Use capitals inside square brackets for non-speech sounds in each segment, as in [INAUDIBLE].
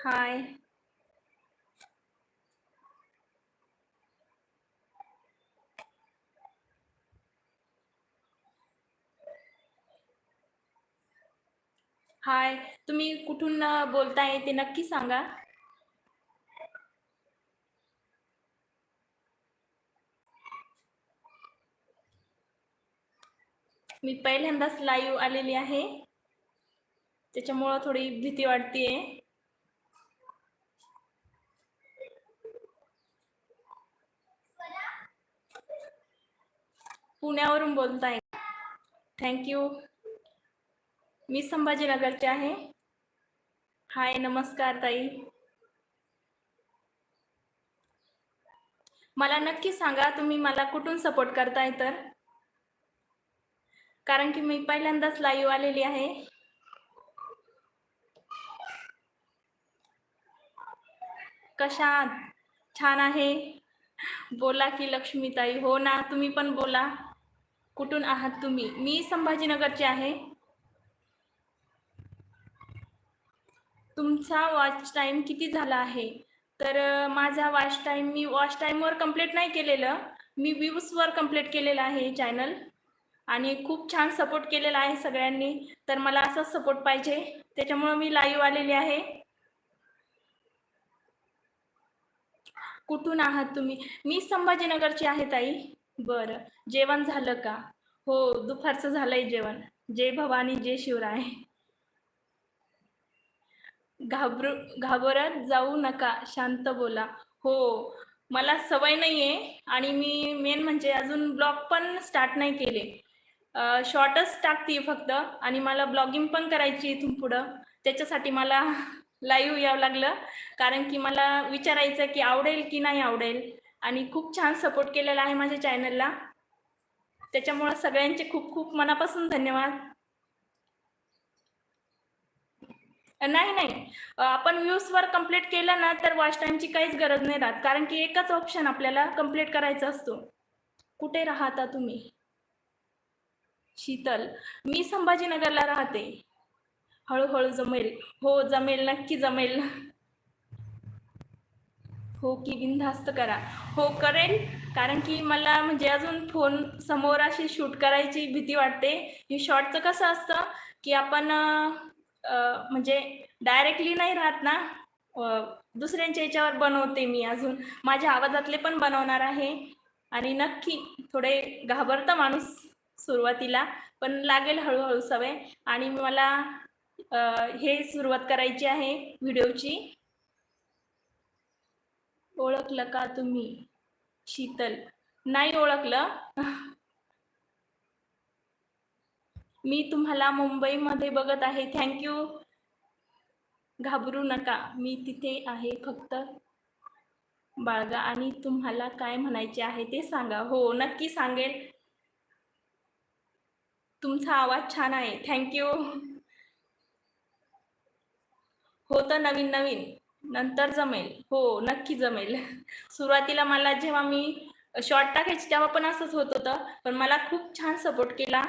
हाय हाय तुम्ही कुठून बोलताय ते नक्की सांगा. मी पहिल्यांदाच लाईव्ह आलेली आहे. त्याच्यामुळं थोडी भीती वाटतेय. पुण्यावरून बोलताय. थँक्यू मी संभाजीनगरचे आहे. हाय नमस्कार ताई. मला नक्की सांगा तुम्ही मला कुठून सपोर्ट करताय तर? कारण की मी पहिल्यांदाच लाईव्ह आलेली आहे. कशा छान आहे. बोला की लक्ष्मीताई. हो ना तुम्ही पण बोला. कुठून आहात तुम्ही? मी संभाजीनगरचे आहे. तुमचा वॉच टाईम किती झाला आहे? तर माझा वॉच टाईम मी वॉच टाईमवर कंप्लीट नाही केलेलं. मी व्ह्यूजवर कंप्लीट केलेलं आहे चॅनल आणि खूप छान सपोर्ट केलेला आहे सगळ्यांनी. तर मला असंच सपोर्ट पाहिजे. त्याच्यामुळं मी लाईव्ह आलेली आहे. कुठून आहात तुम्ही? मी संभाजीनगरची आहे ताई. बरं. जेवण झालं का? हो दुपारचं झालंय जेवण. जय भवानी जय शिवराय. घाबरू घाबरत जाऊ नका शांत बोला. हो मला सवय नाही आहे आणि मी मेन म्हणजे अजून ब्लॉग पण स्टार्ट नाही केले. शॉर्टच टाकते फक्त आणि मला ब्लॉगिंग पण करायची इथून पुढं. त्याच्यासाठी मला [LAUGHS] लाईव्ह यावं लागलं. कारण की मला विचारायचं की आवडेल की नाही आवडेल? आणि खूप छान सपोर्ट केलेला आहे माझ्या चॅनलला त्याच्यामुळं सगळ्यांचे खूप खूप मनापासून धन्यवाद. नाही नाही. आपण व्ह्यूजवर कंप्लीट केलं ना तर वॉच टाईमची काहीच गरज नाही राहत. कारण की एकच ऑप्शन आपल्याला कंप्लीट करायचा असतो. कुठे राहता तुम्ही? शीतल. मी संभाजीनगरला राहते. हळूहळू जमेल. हो जमेल. नक्की जमेल. हो की बिनधास्त करा. हो करेन. कारण की मला म्हणजे अजून फोन समोर अशी शूट करायची भीती वाटते. हे शॉर्टचं कसं असतं की आपण म्हणजे डायरेक्टली नाही राहत ना दुसऱ्यांच्या याच्यावर बनवते मी अजून. माझ्या आवाजातले पण बनवणार आहे. आणि नक्की थोडे घाबरतं माणूस सुरुवातीला पण लागेल हळूहळू सवय. आणि मला हे सुरुवात करायची आहे व्हिडिओची ओळखलं का तुम्ही? शीतल. नाही ओळखलं? मी तुम्हाला मुंबईमध्ये बघत आहे. थँक्यू घाबरू नका. मी तिथे आहे फक्त. बाळगा आणि तुम्हाला काय म्हणायचे आहे ते सांगा. हो नक्की सांगेल. तुमचा आवाज छान आहे. थँक्यू होतं नवीन नवीन. नंतर जमेल. हो नक्की जमेल. [LAUGHS] सुरुवातीला मला जेव्हा मी शॉर्ट टाकायची तेव्हा पण असंच होत होतं. पण मला खूप छान सपोर्ट केला.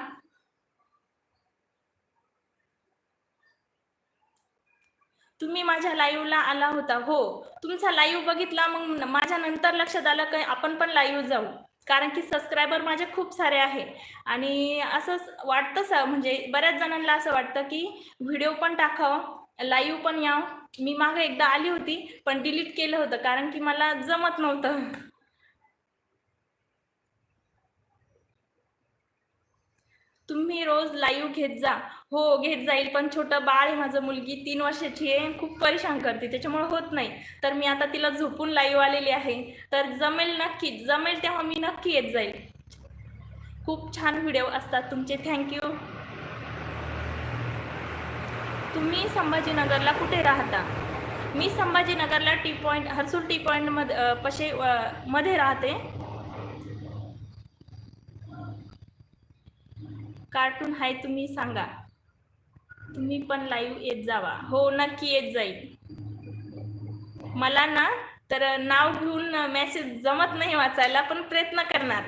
तुम्ही माझ्या लाईव्हला आला होता. हो तुमचा लाईव्ह बघितला मग माझ्या नंतर लक्षात आलं की आपण पण लाईव्ह जाऊ. कारण की सबस्क्रायबर माझे खूप सारे आहे. आणि असंच वाटतं स म्हणजे बऱ्याच जणांना असं वाटतं की व्हिडिओ पण टाकावं लाईव्ह पण यावं. मी मागे एकदा आली होती पण डिलीट केलं होतं कारण की मला जमत नव्हतं. तुम्ही रोज लाईव्ह घेत जा. हो घेत जाईल पण छोटं बाळ आहे माझं मुलगी तीन वर्षाची आहे खूप परेशान करते त्याच्यामुळे होत नाही. तर मी आता तिला झोपून लाईव्ह आलेली आहे. तर जमेल नक्की जमेल तेव्हा मी नक्की येत जाईल. खूप छान व्हिडिओ असतात तुमचे. थँक्यू तुम्ही संभाजीनगरला कुठे राहता? मी संभाजीनगरला टी पॉईंट हर्सूल टी पॉईंटमध्ये पशे मध्ये राहते. कार्टून आहे तुम्ही सांगा. तुम्ही पण लाईव्ह येत जावा. हो नक्की येत जाईल. मला ना तर नाव घेऊन मेसेज जमत नाही वाचायला पण प्रयत्न करणार.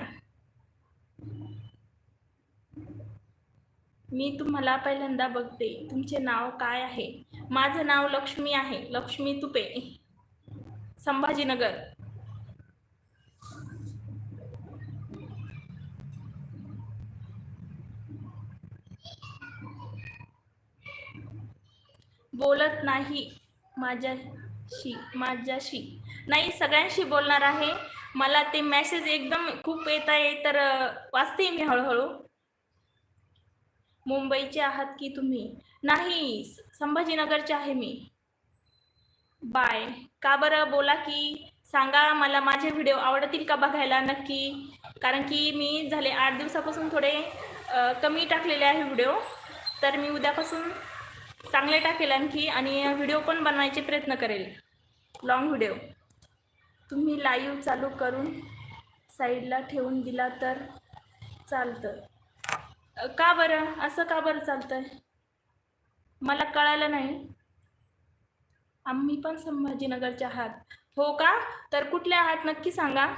मी तुम्हाला पहिल्यांदा बघते. तुमचे नाव काय आहे? माझं नाव लक्ष्मी आहे. लक्ष्मी तुपे. संभाजीनगर. बोलत नाही माझ्याशी माझ्याशी. नाही सगळ्यांशी बोलणार आहे. मला ते मेसेज एकदम खूप येत आहे तर वाचते मी हळूहळू. मुंबईचे आहात की तुम्ही? नाही संभाजीनगरचे आहे मी. बाय. का बरं? बोला की सांगा मला माझे व्हिडिओ आवडतील का बघायला नक्की? कारण की मी झाले आठ दिवसापासून थोडे कमी टाकलेले आहे व्हिडिओ. तर मी उद्यापासून चांगले टाकेल आणखी आणि व्हिडिओ पण बनवायचे प्रयत्न करेल. Long video. तुम्ही लाईव्ह चालू करून साईडला ठेवून दिला तर चालतं. का बरं? असं का बरं चालतंय? मला कळालं नाही. आम्ही पण संभाजीनगरच्या आहात. हो का? तर कुठले आहात नक्की सांगा.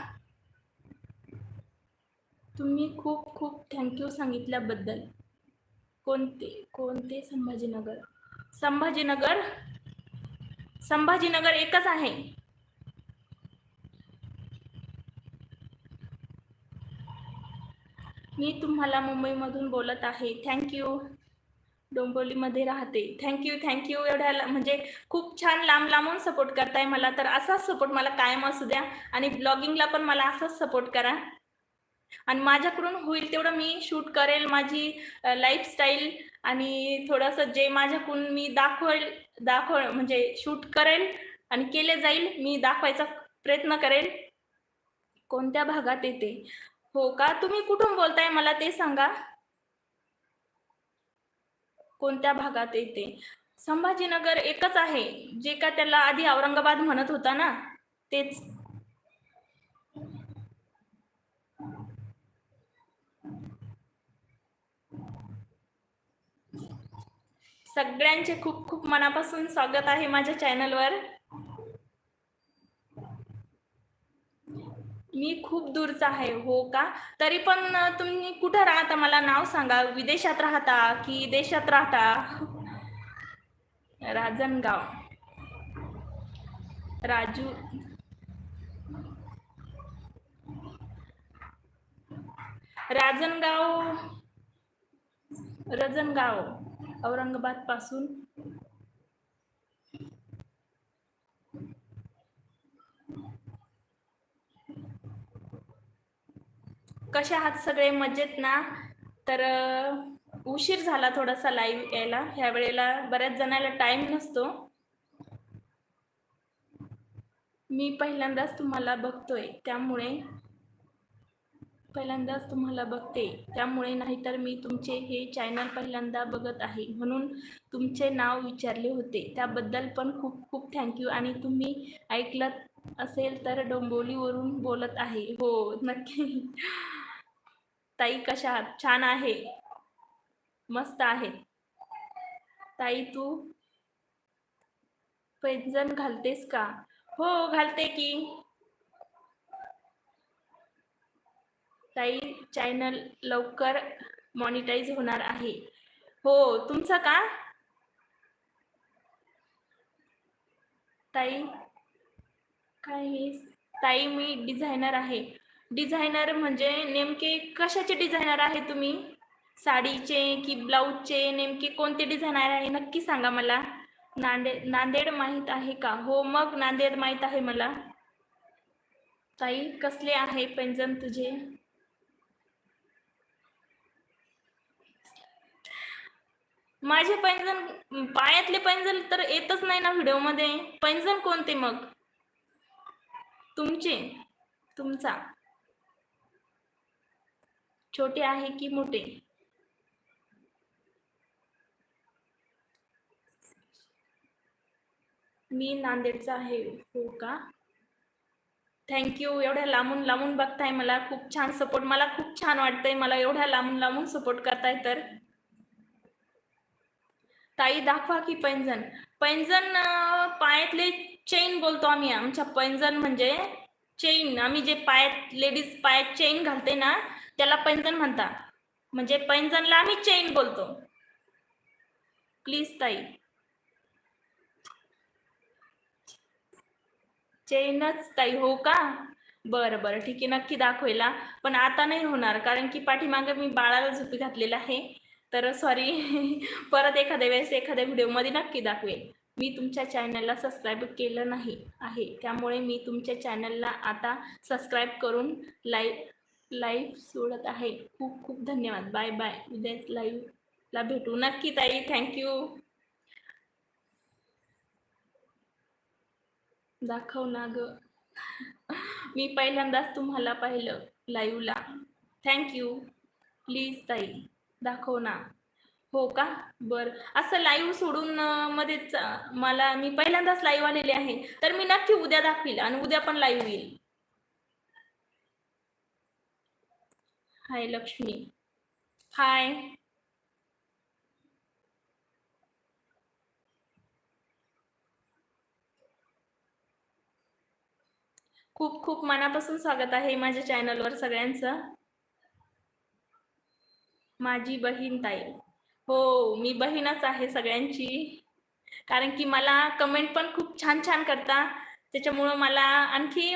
तुम्ही खूप खूप थँक्यू सांगितल्याबद्दल. कोणते कोणते संभाजीनगर? संभाजीनगर? संभाजीनगर एकच आहे. मी तुम्हाला मुंबईमधून बोलत आहे. थँक्यू डोंबिवलीमध्ये राहते. थँक्यू थँक्यू एवढ्या म्हणजे खूप छान लांब लांबून सपोर्ट करताय मला. तर असाच सपोर्ट मला कायम असू द्या. आणि ब्लॉगिंगला पण मला असाच सपोर्ट करा. आणि माझ्याकडून होईल तेवढं मी शूट करेल माझी लाईफस्टाईल आणि थोडंसं जे माझ्याकडून मी दाखवेल दाखव म्हणजे शूट करेल आणि केले जाईल मी दाखवायचा प्रयत्न करेल. कोणत्या भागात येते? हो का? तुम्ही कुठून बोलताय मला ते सांगा. कोणत्या भागात येते संभाजीनगर एकच आहे जे का त्याला आधी औरंगाबाद म्हणत होता ना? तेच. सगळ्यांचे खूप खूप मनापासून स्वागत आहे माझ्या चॅनलवर मी खूप दूरचा आहे हो का? तरी पण तुम्ही कुठं राहता? मला नाव सांगा. विदेशात राहता की देशात राहता? [LAUGHS] राजनगाव. राजू. राजनगाव. रजनगाव औरंगाबादपासून कसे आहात सगळे? मजेत ना? तर उशीर झाला थोडासा लाईव्ह यायला. ह्या वेळेला बऱ्याच जणाला टाइम नसतो. मी पहिल्यांदाच तुम्हाला बघतोय. त्यामुळे पहिल्यांदाच तुम्हाला बघते. त्यामुळे नाहीतर मी तुमचे हे चॅनल पहिल्यांदा बघत आहे. म्हणून तुमचे नाव विचारले होते. त्याबद्दल पण खूप खूप थँक्यू आणि तुम्ही ऐकलं असेल तर डोंबोलीवरून बोलत आहे. हो नक्की. ताई कशा आहात? छान आहे. मस्त आहे. ताई तू? पैंजण घालतेस का? हो घालते की. ताई चॅनल लवकर मॉनिटाईज होणार आहे. हो तुमचं का? ताई काय ताई मी डिझायनर आहे. डिझायनर म्हणजे नेमके कशाचे डिझायनर आहे तुम्ही? साडीचे की ब्लाऊजचे नेमके कोणते डिझायनर आहे? नक्की सांगा मला. नांदेड नांदेड माहीत आहे का? हो मग नांदेड माहीत आहे मला. ताई कसले आहे पैंजण तुझे? माझे पैंजण पायातले पैंजण तर येतच नाही ना व्हिडिओमध्ये. पैंजण कोणते मग? तुमचे तुमचा. छोटे आहे की मोठे? मी नांदेडचा आहे हो का? थँक्यू एवढ्या लांबून लांबून बघताय मला. खूप छान सपोर्ट मला खूप छान वाटतंय मला एवढ्या लांबून लांबून सपोर्ट करताय तर. ताई दाखवा की पैंजण. पैंजण पायातले चेन बोलतो आम्ही. आमच्या पैंजण म्हणजे चेन आम्ही जे पायात लेडीज पायात चेन घालते ना त्याला पैंजण म्हणता. म्हणजे पैंजणला आम्ही चेन बोलतो. प्लीज ताई. चेनच ताई हो का? बरं बरं ठीक आहे नक्की दाखवायला. पण आता नाही होणार कारण की पाठीमागे मी बाळाला झोपी घातलेलं आहे. तर सॉरी [LAUGHS] परत एखाद्या वेळेस एखाद्या व्हिडिओमध्ये नक्की दाखवेल. मी तुमच्या चॅनलला सबस्क्राईब केलं नाही आहे. त्यामुळे मी तुमच्या चॅनलला आता सबस्क्राईब करून लाईव लाईव्ह सोडत आहे. खूप खूप धन्यवाद. Bye bye. उद्याच लाईव्हला भेटू. नक्की ताई. थँक्यू दाखव ना ग. [LAUGHS] मी पहिल्यांदाच तुम्हाला पाहिलं लाईव्हला. थँक्यू प्लीज ताई. दाखव ना. हो का? बरं. असं लाईव्ह सोडून मध्येच मला मी पहिल्यांदाच लाईव्ह आलेले आहे. तर मी नक्की उद्या दाखवील आणि उद्या पण लाईव्ह येईल हाय लक्ष्मी. हाय. खूप खूप मनापासून स्वागत आहे माझ्या चॅनलवर सगळ्यांचं. माझी बहीण ताई. हो मी बहीणच आहे सगळ्यांची. कारण की मला कमेंट पण खूप छान छान करता. त्याच्यामुळं मला आणखी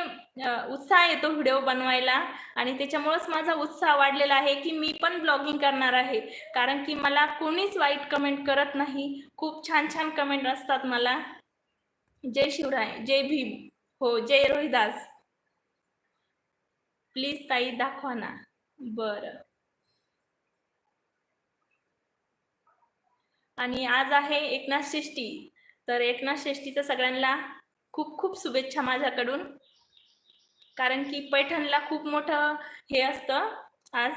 उत्साह येतो व्हिडिओ बनवायला. आणि त्याच्यामुळंच माझा उत्साह वाढलेला आहे की मी पण ब्लॉगिंग करणार आहे. कारण की मला कोणीच वाईट कमेंट करत नाही. खूप छान छान कमेंट असतात मला. जय शिवराय जय भीम. हो जय रोहिदास. प्लीज ताई दाखवा ना. बरं. आणि आज आहे एकनाथ षष्ठी तर एकनाथ षष्ठीचं सगळ्यांना खूप खूप शुभेच्छा माझ्याकडून. कारण की पैठणला खूप मोठं हे असतं. आज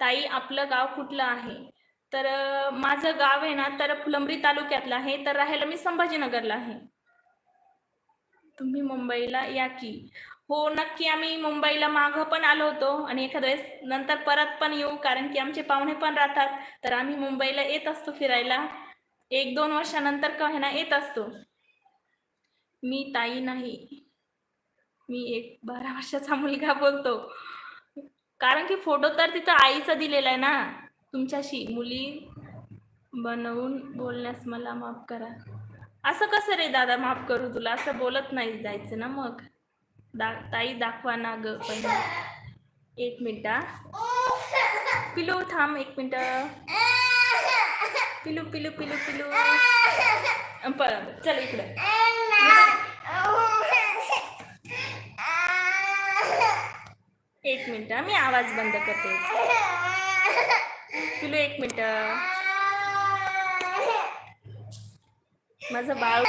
ताई आपलं गाव कुठलं आहे? तर माझं गाव आहे ना तर फुलंब्री तालुक्यातलं आहे. तर राहायला मी संभाजीनगरला आहे. तुम्ही मुंबईला या की. हो नक्की आम्ही मुंबईला मागं पण आलो होतो आणि एखाद्या वेळेस नंतर परत पण येऊ कारण की आमचे पाहुणे पण राहतात. तर आम्ही मुंबईला येत असतो फिरायला. एक दोन वर्षानंतर का ना येत असतो? मी ताई नाही. मी एक बारा वर्षाचा मुलगा बोलतो. कारण की फोटो तर तिथं आईचा दिलेला आहे ना. तुमच्याशी मुली बनवून बोलण्यास मला माफ करा. असं कसं रे दादा माफ करू तुला? असं बोलत नाही जायचं ना मग. दा ताई दाखवा ना ग पहिले. एक मिनटं पिलो थांब एक मिनटं. पिलू पिलू पिलू पिलू. [LAUGHS] चल इकडं. एक मिनिट मी आवाज बंद करते. पिलू एक मिनिट. माझं बाळ